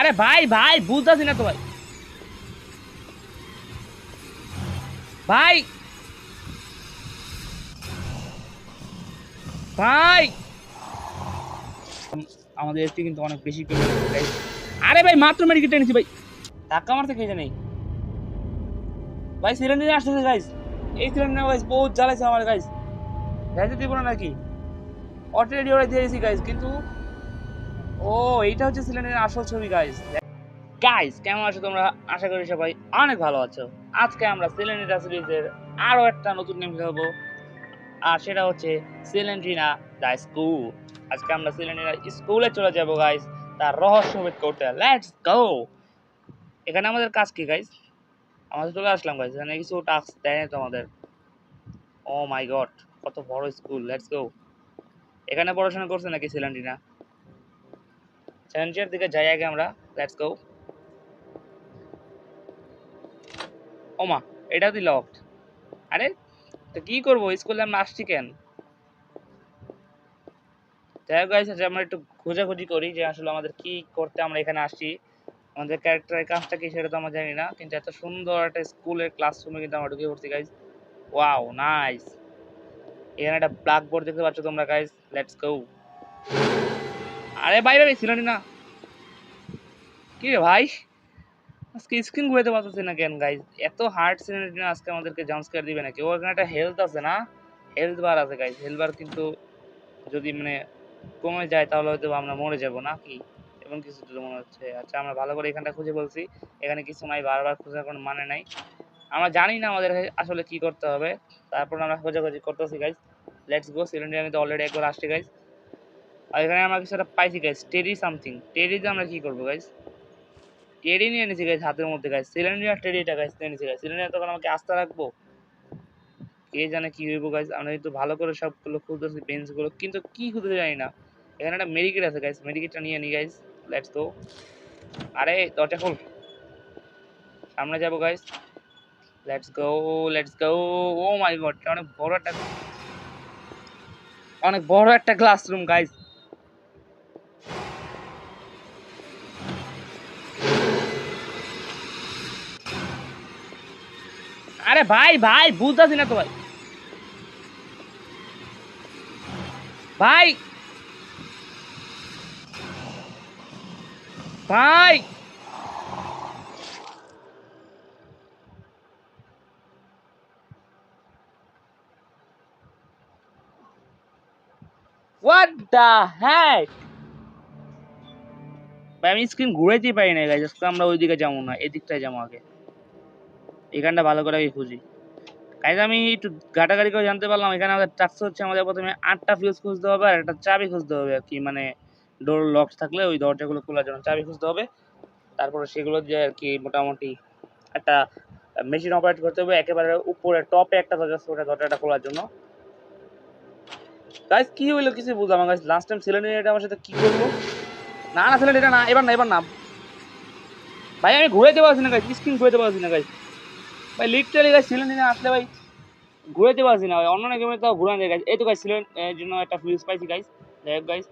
আরে ভাই ভাই, বুঝতেছি না তো ভাই। ভাই। ভাই আমাদের এসটি কিন্তু অনেক বেশি আরে ভাই, মাত্র মেডিকেট এনেছি, ভাই। ধাক্কা মারতে কে নেই। ভাই সিলিন্ডার আসতেছে গাইস এই সিলিন্ডার গাইস বহুত জ্বালাইছে আমার গাইস যাইতে দিব না নাকি? অলরেডি ওরা দিয়েছি গাইস কিন্তু ও, এইটা হচ্ছে সিলিন্ডারের আসল ছবি গাইস গাইস কেমন আছো তোমরা? আশা করি সবাই অনেক ভালো আছো। আজকে আমরা সিলিন্ডার সিরিজের আরও একটা নতুন গেম খেলব। আর সেটা হচ্ছে সিলিন্ড্রিনা দ্য স্কুল আজকে আমরা সিলিন্ড্রিনা স্কুলে চলে যাব গাইস তার রহস্য ভেদ করতে। লেটস গো এখানে আমাদের কাজ কি গাইস আমাদের চলে আসলাম গাইস এখানে কিছু টাস্ক দেয় তো আমাদের ও মাই গড কত বড় স্কুল লেটস গো এখানে পড়াশোনা করছে নাকি সিলিন্ড্রিনা চ্যালেঞ্জের দিকে যাই আগে আমরা লেটস গো ওমা এটা দি লকড আরে তো কি করব? স্কুলে আমরা আসছি কেন? যাই guys, আচ্ছা আমরা একটু খোঁজাখুঁজি করি যে আসলে আমাদের কি করতে আমরা এখানে আসছি। আমাদের ক্যারেক্টারের কাজটা কি সেটা তো আমরা জানি না কিন্তু এত সুন্দর একটা স্কুলের ক্লাসরুমে কিন্তু আমরা ঢুকে পড়ছি গাইজ ওয়াও নাইস এখানে একটা ব্ল্যাকবোর্ড দেখতে পাচ্ছ তোমরা গাইজ লেটস গো আরে ভাই ভাই ছিল না। কি রে ভাই? আজকে স্ক্রিন ঘুরাতে পারতেছি না কেন গাইজ এত হার্ড সিনারি না, আজকে আমাদেরকে জাম্পস্কার দিবে নাকি? ও এখানে একটা হেলথ আছে না? হেলথ বার আছে গাইজ হেলথ বার কিন্তু যদি মানে কমে যায়, তাহলে হয়তো আমরা মরে যাব, না কি? এবং কিছু তো মনে হচ্ছে। আচ্ছা আমরা ভালো করে এখানটা খুঁজে বলছি। এখানে কিছু নাই, বারবার খোঁজার কোনো মানে নাই। আমরা জানি না আমাদের আসলে কি করতে হবে। তারপর আমরা খোঁজাখুঁজি করতেছি গাইজ লেটস গো সিলিন্ডার আমি তো অলরেডি একবার আসছি গাইজ আর এখানে আমরা কিছু একটা পাইছি গাইজ টেরি সামথিং টেরিতে আমরা কি করব গাইজ টেরি নিয়ে এনেছি গাইজ হাতের মধ্যে গাইজ সিলিন্ডার টেরিটা গাইজ নিয়ে এনেছি গাইজ সিলিন্ডার তখন আমাকে আস্থা রাখব। কে জানে কি হইব গাইজ আমরা কিন্তু ভালো করে সবগুলো খুঁজতেছি বেঞ্চগুলো কিন্তু কি খুঁজতে জানি না। এখানে একটা মেডিকেট আছে গাইজ মেডিকেটটা নিয়ে নিই গাইজ লেটস গো আরে, দরজা খোল। সামনে যাব guys let's go let's go oh my god অনেক বড় একটা অনেক বড় একটা ক্লাসরুম গাইজ আরে ভাই ভাই বুঝতেছি না তো ভাই ভাই ভাই হোয়াট দ্য হ্যাক ভাই আমি স্ক্রিন ঘুরাইতেই পারি না গাইজ আজকে আমরা ওইদিকে যাব না, এদিকটায় যাব আগে। এখানটা ভালো করে আগে খুঁজি। গাইজ আমি একটু ঘাটাঘাটি করে জানতে পারলাম, এখানে আমাদের টাস্ক হচ্ছে, আমাদের প্রথমে আটটা ফিউজ খুঁজতে হবে আর একটা চাবি খুঁজতে হবে আর কি মানে ডোর লক থাকলে ওই দরজাগুলো খোলার জন্য চাবি খুঁজতে হবে। তারপরে সেগুলো দিয়ে আর কি মোটামুটি একটা মেশিন অপারেট করতে হবে, একেবারে উপরে টপে একটা দরজা ওটা দরজাটা খোলার জন্য। গাইজ কি হইল কিছু বুঝলাম গাইজ লাস্ট টাইম সিলিন্ডার এটা আমার সাথে কি করব না না সিলিন্ডার এটা না, এবার না এবার না। ভাই, আমি ঘুরাইতে পারছি না গাইজ স্ক্রিন ঘুরাইতে পারছি না গাইজ ভাই লিটারালি গাইজ সিলিন্ডার আসলে ভাই, ঘুরাইতে পারছি না ভাই। অন্য না গেমে তাও ঘুরানো যায় গাইজ এই তো গাইজ সিলিন্ডার জন্য একটা ফিউজ পাইছি গাইস যাই হোক গাইজ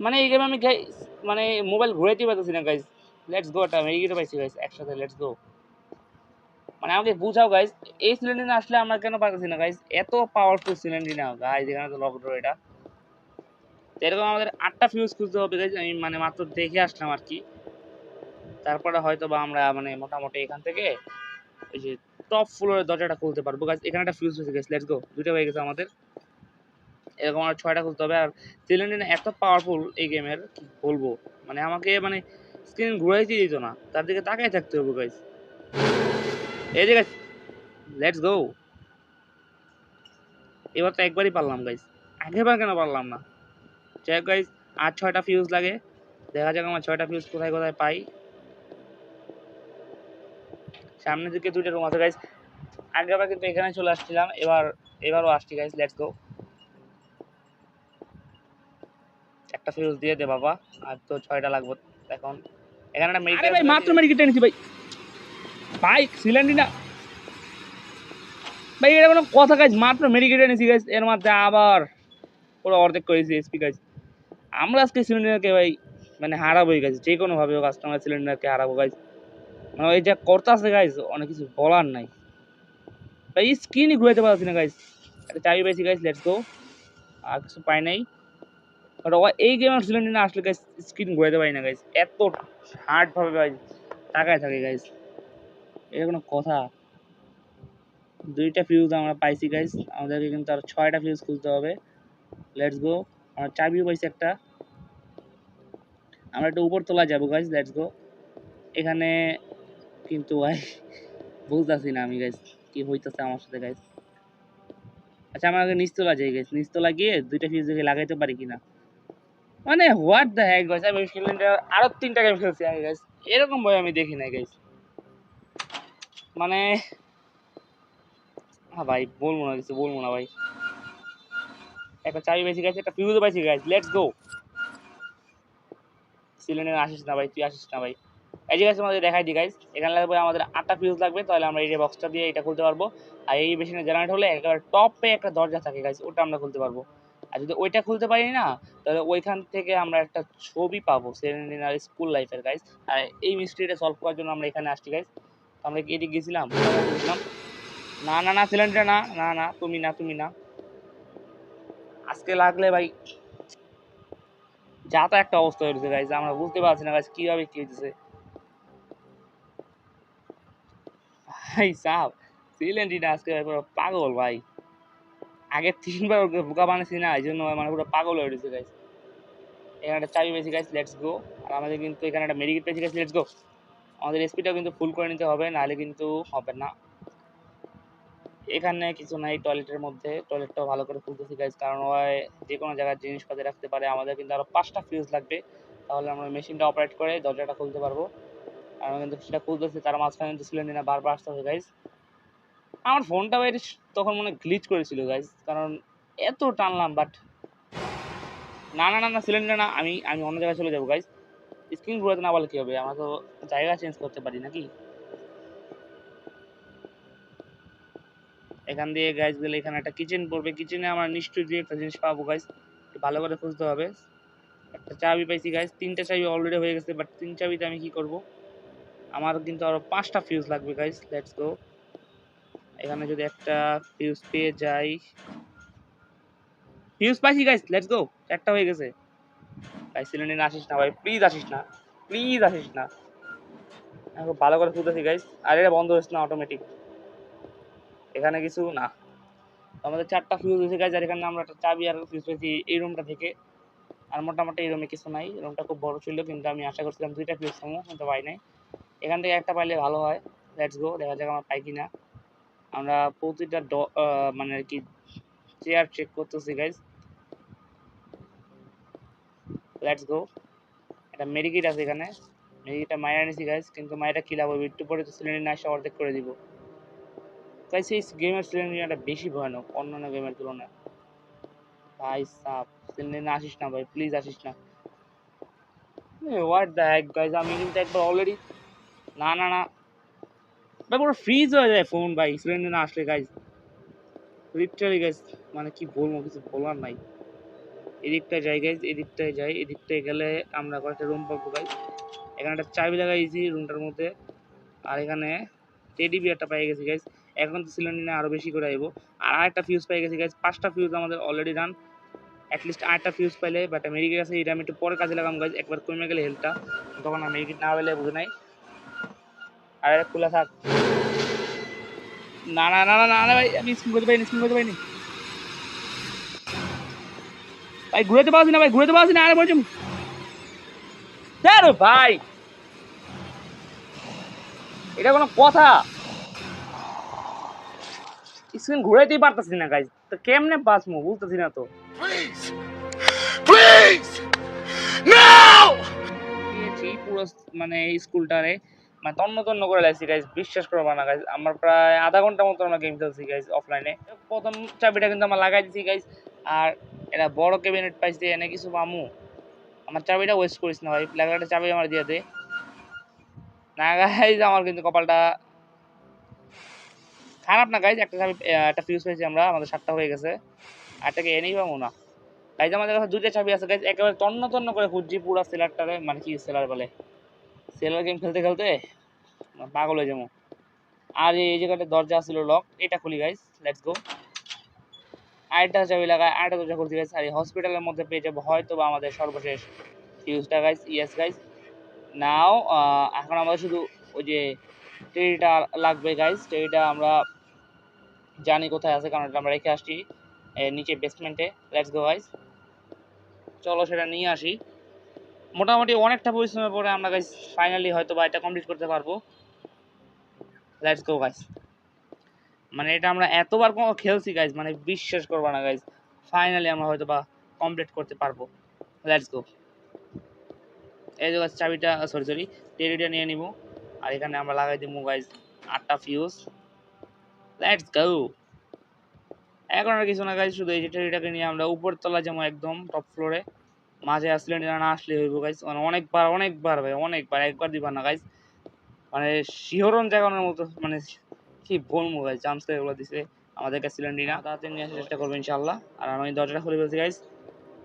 মানে এই গেমে আমি গাইস মানে মোবাইল ঘুরাইতে পারতেছি না গাইস লেটস গো একটা মেডিকেটে পাইছি গাইস একসাথে লেটস গো মানে আমাকে বুঝাও গাইস এই সিলিন্ডার আসলে আমরা কেন পারতেছি না গাইস এত পাওয়ারফুল সিলিন্ডার না গাইজ এখানে তো লক ডোর এটা। তো এরকম আমাদের আটটা ফিউজ খুঁজতে হবে গাইস আমি মানে মাত্র দেখে আসলাম আর কি। তারপরে হয়তো বা আমরা মানে মোটামুটি এখান থেকে ওই যে টপ ফ্লোরের দরজাটা খুলতে পারব। গাইজ এখানে একটা ফিউজ হয়েছে গেছে লেটস গো দুটো হয়ে গেছে আমাদের। এরকম আর ছয়টা খুলতে হবে। আর সিলিন্ডার এত পাওয়ারফুল এই গেমের বলব? মানে আমাকে মানে স্ক্রিন ঘুরাইতে দিত না। তার দিকে তাকাই থাকতে হবে গাইজ এই যে গাইজ লেটস গো এবার তো একবারই পারলাম গাইজ আগেবার কেন পারলাম না? যাই হোক গাইজ আর ছয়টা ফিউজ লাগে। দেখা যাক আমার ছয়টা ফিউজ কোথায় কোথায় পাই। সামনের দিকে দুইটা রুম আছে গাইজ আগেরবার কিন্তু এখানে চলে আসছিলাম এবার এবারও আসছি গাইজ লেটস গো একটা ফিউজ দিয়ে দে বাবা। আর তো ছয়টা লাগবে এখন। এখানে একটা মেডিকেল ভাই মাত্র মেডিকেট এনেছি ভাই। ভাই সিলিন্ডার না ভাই এটা কোনো কথা গাইজ মাত্র মেডিকেট এনেছি গাইজ এর মধ্যে আবার পুরো অর্ধেক করেছি এসপি গাইজ আমরা আজকে সিলিন্ডারকে ভাই মানে হারাবোই গাইজ যে কোনোভাবে কাস্টমার সিলিন্ডারকে হারাবো গাইজ মানে ওই যা করতেছে গাইজ অনেক কিছু বলার নাই। ভাই স্ক্রিনই ঘুরাইতে পারছি না গাইজ একটা চাবি পাইছি গাইজ লেটস গো আর কিছু পাই নাই। বাট এই গেমের সিলিন্ডার না আসলে গাইজ স্ক্রিন ঘুরাইতে পারি না গাইজ এত হার্ডভাবে গাইজ টাকায় থাকে গাইজ এটা কোনো কথা। দুইটা ফিউজ আমরা পাইছি গাইজ আমাদেরকে কিন্তু আর ছয়টা ফিউজ খুলতে হবে। লেটস গো আমরা চাবিও পাইছি একটা। আমরা একটু উপর তোলা যাব গাইজ লেটস গো এখানে কিন্তু ভাই, বুঝতেছি না আমি গাইজ কি হইতেছে আমার সাথে গাইজ আচ্ছা আমার আগে নিচতলা যাই গাইজ নিচতলা গিয়ে দুইটা ফিউজ দেখে লাগাইতে পারি কিনা? মানে হোয়াট দ্য হ্যাক গাইজ আমি সিলিন্ডার আরও তিনটা গেম খেলছি আগে গাইজ এরকম বই আমি দেখি নাই গাইজ মানে হ্যাঁ ভাই, বলব না কিছু, বলব না, ভাই। একটা চাবি পাইছি গাইজ একটা ফিউজও পাইছি গাইজ লেটস গো সিলিন্ডার আসিস না, ভাই, তুই আসিস না, ভাই। এই যে গাইজ আমাদের দেখাই দিই গাইজ এখানে লাগবে আমাদের আটটা ফিউজ লাগবে, তাহলে আমরা এই বক্সটা দিয়ে এটা খুলতে পারব। আর এই মেশিনে জেনারেট হলে একেবারে টপে একটা দরজা থাকে গাইজ ওটা আমরা খুলতে পারব। আর যদি ওইটা খুলতে পারি না, তাহলে ওইখান থেকে আমরা একটা ছবি পাবো সেরেন্ডিনার স্কুল লাইফের গাইজ আর এই মিস্ট্রিটা সলভ করার জন্য আমরা এখানে আসছি গাইজ আমরা এদিকে গেছিলাম গেছিলাম না না না সিলিন্ডার না না না, তুমি না তুমি না। আজকে লাগলে ভাই, যা তো একটা অবস্থা হয়েছে গাইজ আমরা বুঝতে পারছি না গাইজ কীভাবে কি হইতেছে। ভাই সাহ সিলিন্ডার আজকে পুরো পাগল ভাই। আগে তিনবার ওকে বোকা বানিয়েছি না এই জন্য মানে পুরো পাগল হয়ে গেছে গাইজ এখানে একটা চাবি পেয়েছি গাইজ লেটস গো আর আমাদের কিন্তু এখানে একটা মেডিকেট পেয়েছি গাইজ লেটস গো আমাদের স্পিডটাও কিন্তু ফুল করে নিতে হবে, নাহলে কিন্তু হবে না। এখানে কিছু নাই টয়লেটের মধ্যে টয়লেটটাও ভালো করে খুলতেছি গাইজ কারণ ওই যে কোনো জায়গায় জিনিসপাতি রাখতে পারে। আমাদের কিন্তু আরও পাঁচটা ফিউজ লাগবে, তাহলে আমরা মেশিনটা অপারেট করে দরজাটা খুলতে পারব। আমরা কিন্তু সেটা খুলতেছি, তার মাঝখানে কিন্তু সিলিন্ডার বারবার আসতে হবে গাইজ আমার ফোনটা বাইরে তখন মনে গ্লিচ করেছিল গাইজ কারণ এত টানলাম বাট না না না না সিলিন্ডার না, আমি আমি অন্য জায়গায় চলে যাব গাইজ স্ক্রিন ঘুরাতে না বলে কী হবে? আমরা তো জায়গা চেঞ্জ করতে পারি নাকি? এখান দিয়ে গাইজ গেলে এখানে একটা কিচেন পড়বে। কিচেনে আমরা নিশ্চয়ই দুই একটা জিনিস পাবো গাইজ ভালো করে খুঁজতে হবে। একটা চাবি পাইছি গাইজ তিনটা চাবি অলরেডি হয়ে গেছে বাট তিন চাবিতে আমি কি করব? আমার কিন্তু আরও পাঁচটা ফিউজ লাগবে গাইজ লেটস গো এখানে যদি একটা ফিউজ পেয়ে যাই। ফিউজ পাইছি গাইজ লেটস গো একটা হয়ে গেছে। ভাই সিলিন্ডার আসিস না, ভাই। প্লিজ আসিস না। প্লিজ আসিস না। খুব ভালো করে খুঁজতেছি গাইজ আর এটা বন্ধ হচ্ছে না অটোমেটিক এখানে কিছু? না। আমাদের চারটা ফিউজ হয়েছে গাইজ আর এখানে আমরা একটা চাবি আর ফিউজ পেয়েছি এই রুমটা থেকে। আর মোটামুটি এই রুমে কিছু নাই। রুমটা খুব বড় ছিল, কিন্তু আমি আশা করছিলাম দুইটা ফিউজ পাবো কিন্তু পাই নাই। এখান থেকে একটা পাইলে ভালো হয়। লেটস গো দেখা যাক আমরা পাই কি না আমরা প্রতিটা ড মানে আর কি চেয়ার চেক করতেছি গাইজ লেটস গো একটা মেডিকিট আছে এখানে। মেডিকিটটা মায়েরা নিছি গাইজ কিন্তু মায়েরা কী লাভ হবে একটু পরে তো সিলিন্ডার না এসে অর্ধেক করে দিব। তাই সেই গেমের সিলিন্ডারটা বেশি ভয়ানক, অন্যান্য গেমের তুলনায়। ভাই, সাপ সিলিন্ডার না আসিস না, ভাই প্লিজ আসিস না। হোয়াট দ্য হ্যাক গাইজ আমি কিন্তু একবার অলরেডি না না না। ভাই পুরো ফ্রিজ হয়ে যায় ফোন ভাই সিলিন্ডার না আসলে গাইজ লিটারালি গাইজ মানে কি বলব, কিছু বলার নাই। এদিকটায় যাই গাইজ এদিকটায় যাই। এদিকটায় গেলে আমরা কয়েকটা রুম পাবো গাইজ এখানে একটা চাবি লাগাইছি রুমটার মধ্যে। আর এখানে টেডি বিয়ারটা পেয়ে গেছি গাইজ এখন তো সিলিন্ডার নিয়ে আরও বেশি করে আইবো। আর আরেকটা ফিউজ পেয়ে গেছি গাইজ পাঁচটা ফিউজ আমাদের অলরেডি রান অ্যাটলিস্ট আরেকটা ফিউজ পাইলে বাট মেডিকেট আছে এটা আমি একটু পরে কাজে লাগাম গাইজ একবার কমে গেলে হেলথটা তখন আমি মেডিকেট না পেলে বুঝে নাই। আর খোলা থাক। না না না না না ভাই আমি স্কিম করতে পারিনি স্কিম করতে পারিনি। ভাই ঘুরাতে পারছি না ভাই ঘুরাতে পারছি না আরে বলছি। ভাই। এটা কোনো কথা। স্ক্রিন ঘুরাইতেই পারতাছি না গাইজ তো কেমনে বাঁচবো বুঝতেছি না তো! দিয়েছি পুরো মানে স্কুলটারে মানে তন্ন তন্ন করে লাগছি গাইজ বিশ্বাস করব না গাইজ আমার প্রায় আধা ঘণ্টা মতো আমরা গেম খেলছি গাইজ অফলাইনে প্রথম চাবিটা কিন্তু আমার লাগাই দিছি গাইজ আর এটা বড় ক্যাবিনেট পাইছি, এনে কিছু পামু আমার চাবিটা ওয়েস্ট করিস না, ভাই লাগাটা চাবি আমার দিয়ে দে। না গাইজ আমার কিন্তু কপালটা খারাপ না গাইজ একটা চাবি একটা ফিউজ পেয়েছি আমরা, আমাদের সাতটা হয়ে গেছে। আরটাকে এনেই পাবো না। গাইজ আমাদের কাছে দুইটা চাবি আছে গাইজ একেবারে তন্ন তন্ন করে খুঁজছি, পুরো সেলারটারে মানে কি সেলার বলে? সেলার গেম খেলতে খেলতে পাগল হয়ে যাব। আর এই জায়গাটা দরজা ছিল লক এটা খুলি গাইস লেটস গো আরেকটা চাবি লাগায়, আরেকটা দরজা খুলছি গাইজ আর এই হসপিটালের মধ্যে পেয়ে যাব হয়তো বা আমাদের সর্বশেষ ফিউজটা গাইস ইয়েস গাইস নাও এখন আমাদের শুধু ওই যে টেরিটা লাগবে গাইস টেরিটা আমরা জানি কোথায় আছে, কারণ আমরা রেখে আসছি নিচে বেসমেন্টে লেটস গো গাইস চলো সেটা নিয়ে আসি। মোটামুটি অনেকটা পরিশ্রমের পরে আমরা গাইজ ফাইনালি হয়তো বা এটা কমপ্লিট করতে পারব। লেটস গো গাইস মানে এটা আমরা এতবার খেলছি গাইজ মানে বিশ্বাস করব না গাইজ ফাইনালি আমরা হয়তো বা কমপ্লিট করতে পারব। লেটস গো এই যে guys চাবিটা সরি সরি টেরিটা নিয়ে নিব। আর এখানে আমরা লাগাই দিব গাইজ আটটা ফিউজ লেটস গো এখন আর কিছু না গাইজ শুধু এই যে টেরিটাকে নিয়ে আমরা উপর তলা যেমন একদম টপ ফ্লোরে মাঝে আসলে না আসলে হইব গাইজ মানে অনেকবার অনেকবার ভাই অনেকবার একবার দিবার না গাইজ মানে শিহরণ জাগানোর মতো মানে কি বলব গাইজ জামস এগুলো দিছে আমাদেরকে সিলিন্ডিনা তাড়াতাড়ি নিয়ে আসার চেষ্টা করব ইনশাল্লাহ আর আমি দরজাটা খুলে ফেলছি গাইজ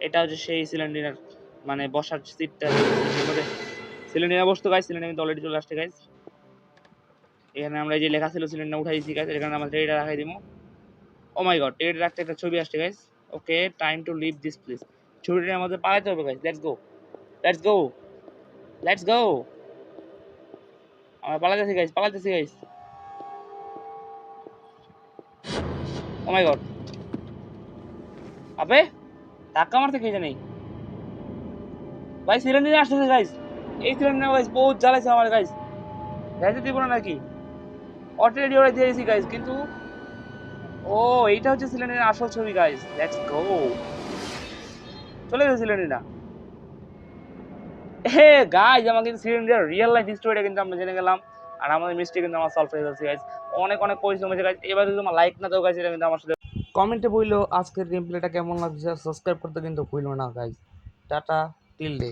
এটা হচ্ছে সেই সিলিন্ডিনার মানে বসার সিটটা সিলিন্ডিনা বসতো গাইজ সিলিন্ডার কিন্তু অলরেডি চলে আসছে গাইজ এখানে আমরা এই যে লেখা ছিল সিলিন্ডার উঠাই দিচ্ছি গাইজ এখানে আমরা ট্রেটা রাখাই দিব ও মাই গড ট্রেড রাখতে একটা ছবি আসছে guys okay time to leave this place ছবিটা আমাদের পালাতে হবে guys let's go let's go let's go আমরা পালাতেছি গাইজ পালাতেছি গাইজ ও মাই গড আবে, ধাক্কা মারতে কে জানি? ভাই সিলিন্ডার আসতেছে গাইজ এই সিলিন্ডার গাইজ বহুত জ্বালাইছে আমার গাইজ যাইতে দিব না নাকি? অলরেডি ওরা দিয়ে দিয়েছি গাইজ কিন্তু ও, এইটা হচ্ছে সিলিন্ডারের আসল ছবি গাইজ লেটস গো চলে গেছিলেন না হে গাইজ আমার কিন্তু সিলিন্ডার রিয়েল লাইফ স্টোরিটা কিন্তু আমরা জেনে গেলাম। আর আমাদের মিস্টেক কিন্তু আমার সলভ হয়ে যাচ্ছে গাইজ অনেক অনেক পরিশ্রম হয়েছে গাইজ এবার যদি লাইক না দাও গাইজ এটা কিন্তু আমার সাথে কমেন্টে বলল আজকের গেম প্লেটা কেমন লাগছে সাবস্ক্রাইব করতে কিন্তু ভুলো না গাইজ টাটা টিল ডে